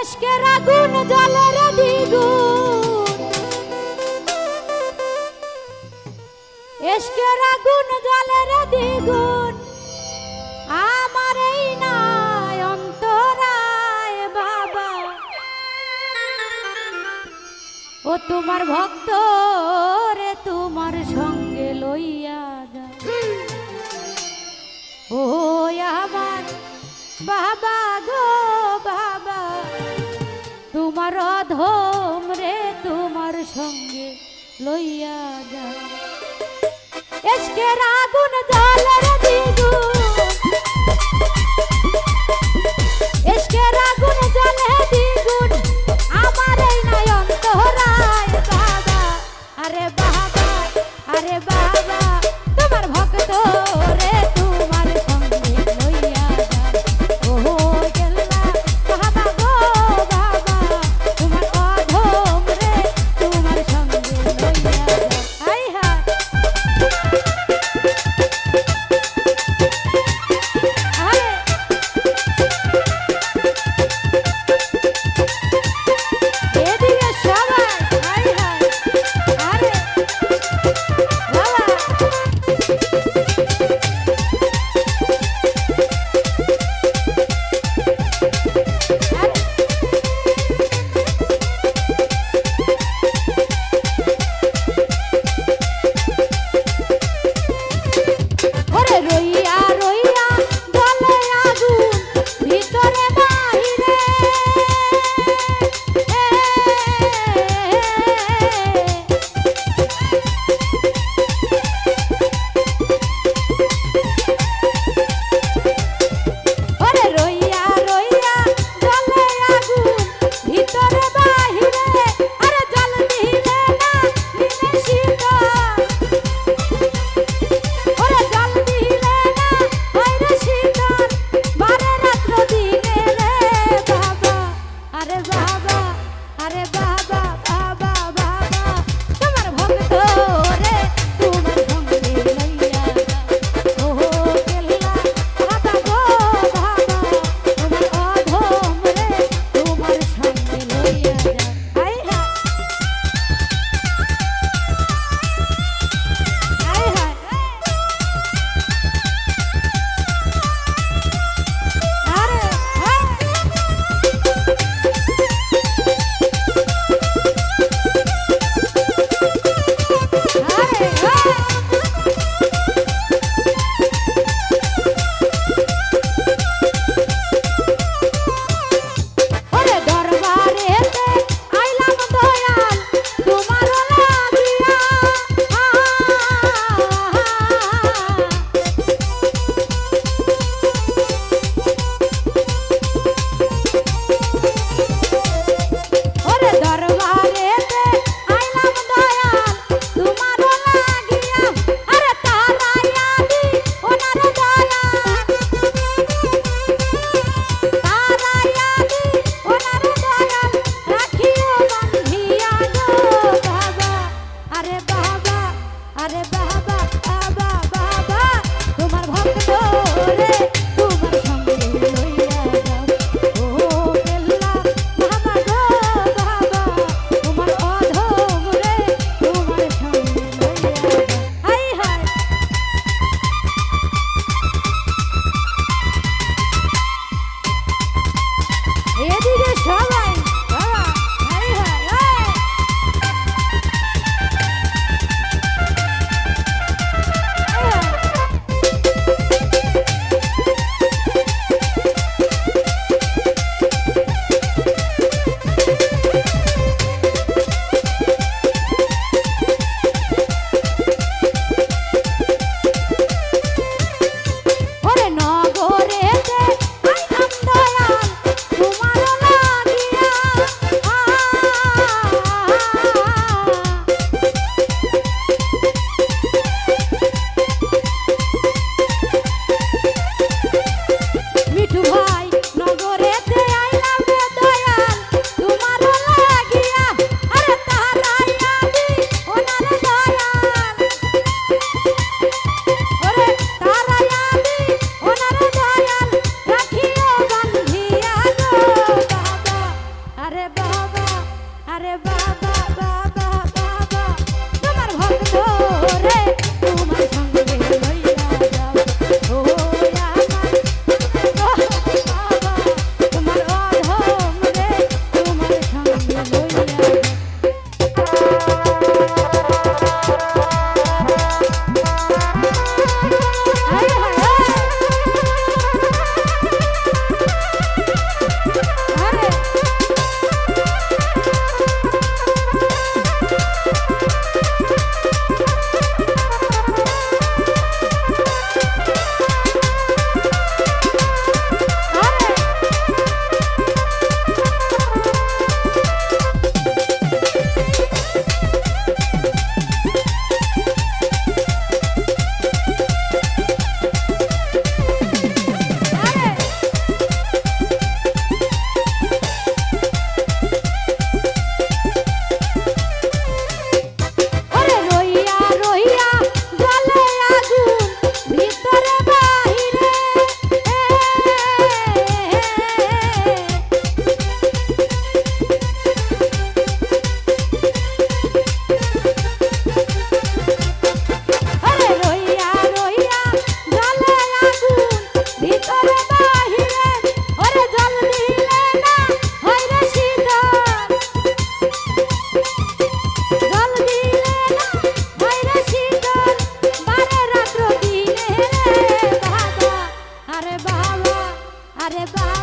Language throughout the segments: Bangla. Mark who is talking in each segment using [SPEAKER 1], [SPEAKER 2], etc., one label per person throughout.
[SPEAKER 1] এসকের আগুন, জলের দ্বিগুণ। এসকের আগুন, জলের দ্বিগুণ। আমার এই নাই অন্তরায় বাবা। ও তোমার ভক্ত রে, তোমার সঙ্গে লইয়া যা। ও আমার বাবা তোমার অধম রে তোমার সঙ্গে লইয়া যা এসকের আগুন জলের এসকে এসকের আগুন জলে দ্বিগুণ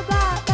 [SPEAKER 1] bye.